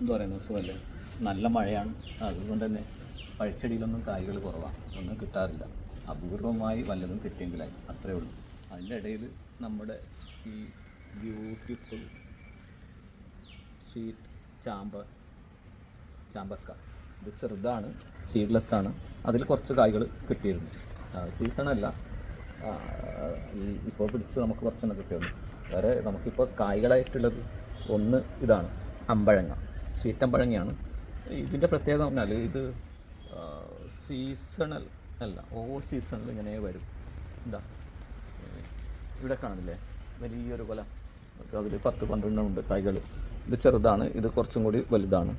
എന്താ പറയുന്നത്? സുഖമല്ലേ? നല്ല മഴയാണ്. അതുകൊണ്ട് തന്നെ പഴച്ചെടിയിലൊന്നും കായ്കൾ കുറവാണ് ഒന്നും കിട്ടാറില്ല. അപൂർവമായി വല്ലതും കിട്ടിയെങ്കിലായി. അത്രേ ഉള്ളൂ. അതിന്റെ ഇടയിൽ നമ്മുടെ ഈ ബ്യൂട്ടിഫുൾ സ്വീറ്റ് ചാമ്പ ചാമ്പക്ക. ഇത് ചെറുതാണ് സീഡ്ലെസ് ആണ്. അതിൽ കുറച്ച് കായ്കൾ കിട്ടിയിരുന്നു സീസണല്ല ഇപ്പോൾ പിടിച്ച് നമുക്ക് കുറച്ചെണ്ണം കിട്ടിയുള്ളൂ. വേറെ നമുക്കിപ്പോൾ കായ്കളായിട്ടുള്ളത് ഒന്ന് ഇതാണ്. അമ്പഴങ്ങ. സീറ്റമ്പഴങ്ങയാണ് ഇതിന്റെ പ്രത്യേകത പറഞ്ഞാൽ ഇത് സീസണൽ അല്ല ഓൾ സീസണിൽ ഇങ്ങനെ വരും. എന്താ ഇവിടെ കാണില്ലേ വലിയൊരു കൊല. അതിൽ പത്ത് പന്ത്രണ്ടെണ്ണം ഉണ്ട് കായ്കൾ ഇത് ചെറുതാണ് ഇത് കുറച്ചും കൂടി വലുതാണ്.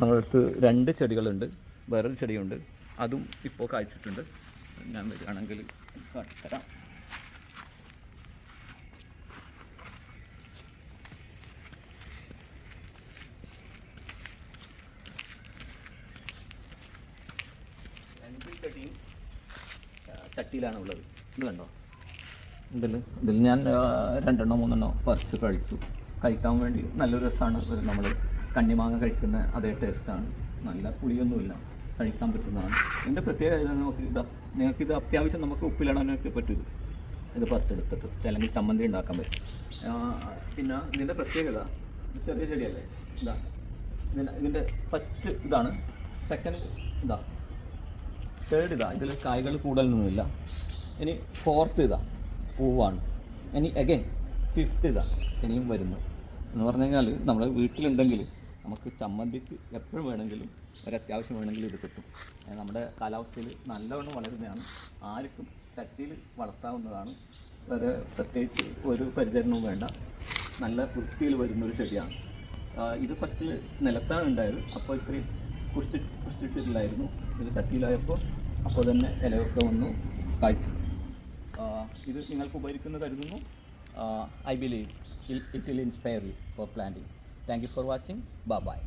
നമ്മളടുത്ത് രണ്ട് ചെടികളുണ്ട് വേറൊരു ചെടിയുണ്ട്. അതും ഇപ്പോൾ കായ്ച്ചിട്ടുണ്ട്. ഞാൻ വരികയാണെങ്കിൽ കാട്ടിത്തരാം രണ്ട് ചെടിയും ചട്ടിയിലാണ് ഉള്ളത് ഇത് കണ്ടോ? ഇതിൽ ഇതിൽ ഞാൻ രണ്ടെണ്ണോ മൂന്നെണ്ണോ പറിച്ച് കഴിച്ചു. കഴിക്കാൻ വേണ്ടി നല്ലൊരു രസമാണ് നമ്മൾ കണ്ണിമാങ്ങ കഴിക്കുന്ന അതേ ടേസ്റ്റാണ് നല്ല പുളിയൊന്നുമില്ല. കഴിക്കാൻ പറ്റുന്നതാണ്. ഇതിന്റെ പ്രത്യേകത നമുക്ക് ഇതാ നിങ്ങൾക്കിത് അത്യാവശ്യം നമുക്ക് ഉപ്പിലിടാനൊക്കെ പറ്റും ഇത് പറിച്ചെടുത്തിട്ട്. അല്ലെങ്കിൽ ചമ്മന്തി ഉണ്ടാക്കാൻ പറ്റും. പിന്നെ ഇതിന്റെ പ്രത്യേകത ഇത് ചെറിയ ചെടിയല്ലേ? ഇതാ ഇതിന്റെ ഫസ്റ്റ് ഇതാണ്. സെക്കൻഡ് ഇതാ തേർഡ് ഇതാ. ഇതിൽ കായ്കൾ കൂടുതലൊന്നുമില്ല. ഇനി ഫോർത്ത് ഇതാ. പൂവാണ്. ഇനി അഗൈൻ ഫിഫ്ത്ത് ഇതാ. ഇനിയും വരുന്നു. എന്ന് പറഞ്ഞു കഴിഞ്ഞാൽ നമ്മുടെ വീട്ടിലുണ്ടെങ്കിൽ നമുക്ക് ചമ്മന്തിക്ക് എപ്പോഴും വേണമെങ്കിലും ഒരു അത്യാവശ്യം വേണമെങ്കിലും ഇത് കിട്ടും. നമ്മുടെ കാലാവസ്ഥയിൽ നല്ലവണ്ണം വളരുന്നതാണ്. ആർക്കും ചട്ടിയിൽ വളർത്താവുന്നതാണ്. വേറെ പ്രത്യേകിച്ച് ഒരു പരിചരണവും വേണ്ട. നല്ല വൃത്തിയിൽ വരുന്നൊരു ചെടിയാണ്. ഇത് ഫസ്റ്റിൽ നിലത്താണ് ഉണ്ടായത്. അപ്പോൾ ഇത്രയും കുഷ്ടി കുഷ്ടിച്ചിട്ടില്ലായിരുന്നു. ഇത് ചട്ടിയിലായപ്പോൾ അപ്പോൾ തന്നെ ഇലയൊക്കെ വന്നു കാഴ്ച ഇത് നിങ്ങൾക്ക് ഉപകരിക്കുന്ന കരുതുന്നു. I believe it will inspire you for planting thank you for watching bye